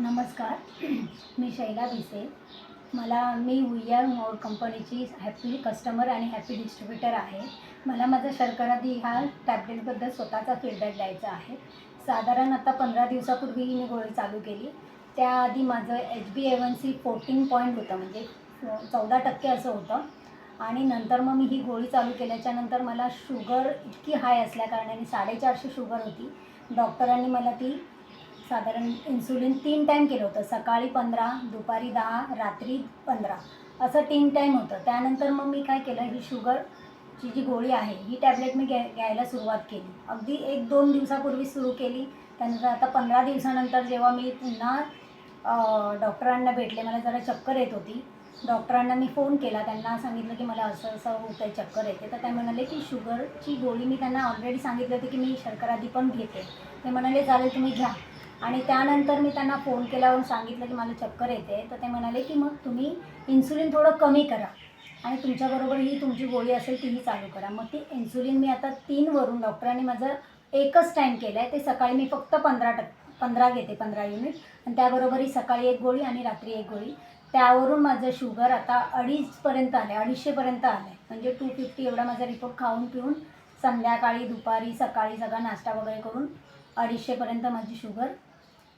नमस्कार. मी शैला भिसे. मला मी उय्यार मोड कंपनीची हॅपी कस्टमर आणि हॅपी डिस्ट्रीब्युटर आहे. मला माझा शर्करादी ह्या टॅबलेटबद्दल स्वतःचा फीडबॅक द्यायचा आहे. साधारण आता पंधरा दिवसापूर्वी मी गोळी चालू केली. त्याआधी माझं H B A one C fourteen point होतं म्हणजे चौदा टक्के असं होतं. आणि नंतर मग मी ही गोळी चालू केल्याच्यानंतर मला शुगर इतकी हाय असल्याकारणाने साडेचारशे शुगर होती. डॉक्टरांनी मला ती साधारण इन्सुलिन तीन टाईम केलं होतं. सकाळी पंधरा दुपारी दहा रात्री पंधरा. असं तीन टाईम होतं. त्यानंतर मग मी काय केलं ही शुगरची जी गोळी आहे ही टॅबलेट मी घ्या घ्यायला सुरुवात केली. अगदी एक दोन दिवसापूर्वी सुरू केली. त्यानंतर आता पंधरा दिवसानंतर जेव्हा मी पुन्हा डॉक्टरांना भेटले मला जरा चक्कर येत होती. डॉक्टरांना मी फोन केला. त्यांना सांगितलं की मला असं असं होत आहे चक्कर येते. तर ते म्हणाले की शुगरची गोळी मी त्यांना ऑलरेडी सांगितलं होती की मी शर्करादी पण घेते. ते म्हणाले चालेल तुम्ही घ्या. आणि त्यानंतर मी त्यांना फोन केल्यावर सांगितलं की मला चक्कर येते. तर ते म्हणाले की मग तुम्ही इन्सुलिन थोडं कमी करा. आणि तुमच्याबरोबर ही तुमची गोळी असेल तीही चालू करा. मग ती इन्सुलिन मी आता तीनवरून डॉक्टरांनी माझं एकच टाईम केलं आहे ते सकाळी मी फक्त पंधरा टक्के पंधरा घेते पंधरा युनिट आणि त्याबरोबर ही सकाळी एक गोळी आणि रात्री एक गोळी. त्यावरून माझं शुगर आता अडीचपर्यंत आलं आहे अडीचशेपर्यंत आलं आहे म्हणजे टू फिफ्टी एवढा माझा रिपोर्ट खाऊन पिऊन संध्याकाळी दुपारी सकाळी सगळा नाश्ता वगैरे करून अडीचशेपर्यंत माझी शुगर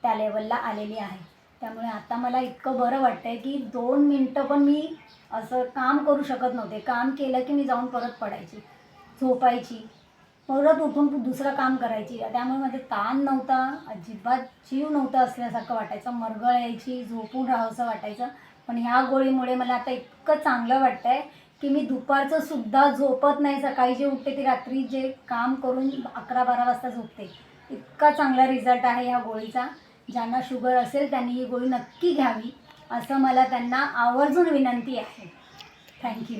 त्या लेवलला आलेली आहे. त्यामुळे आता मला इतकं बरं वाटतं आहे की दोन मिनटं पण मी असं काम करू शकत नव्हते. काम केलं की मी जाऊन परत पडायची झोपायची परत उठून दुसरं काम करायची. त्यामुळे माझं ताण नव्हता अजिबात जीव नव्हता असल्यासारखं वाटायचं. मरगळ यायची झोपून राहावंसं वाटायचं. पण ह्या गोळीमुळे मला आता इतकं चांगलं वाटतं आहे की मी दुपारचं सुद्धा झोपत नाही. सकाळी जे उठते ती रात्री जे काम करून अकरा बारा वाजता झोपते. इतका चांगला रिझल्ट आहे ह्या गोळीचा. ज्यांना शुगर असेल त्यांनी ही गोळी नक्की घ्यावी असं मला त्यांना आवर्जून विनंती आहे. थँक्यू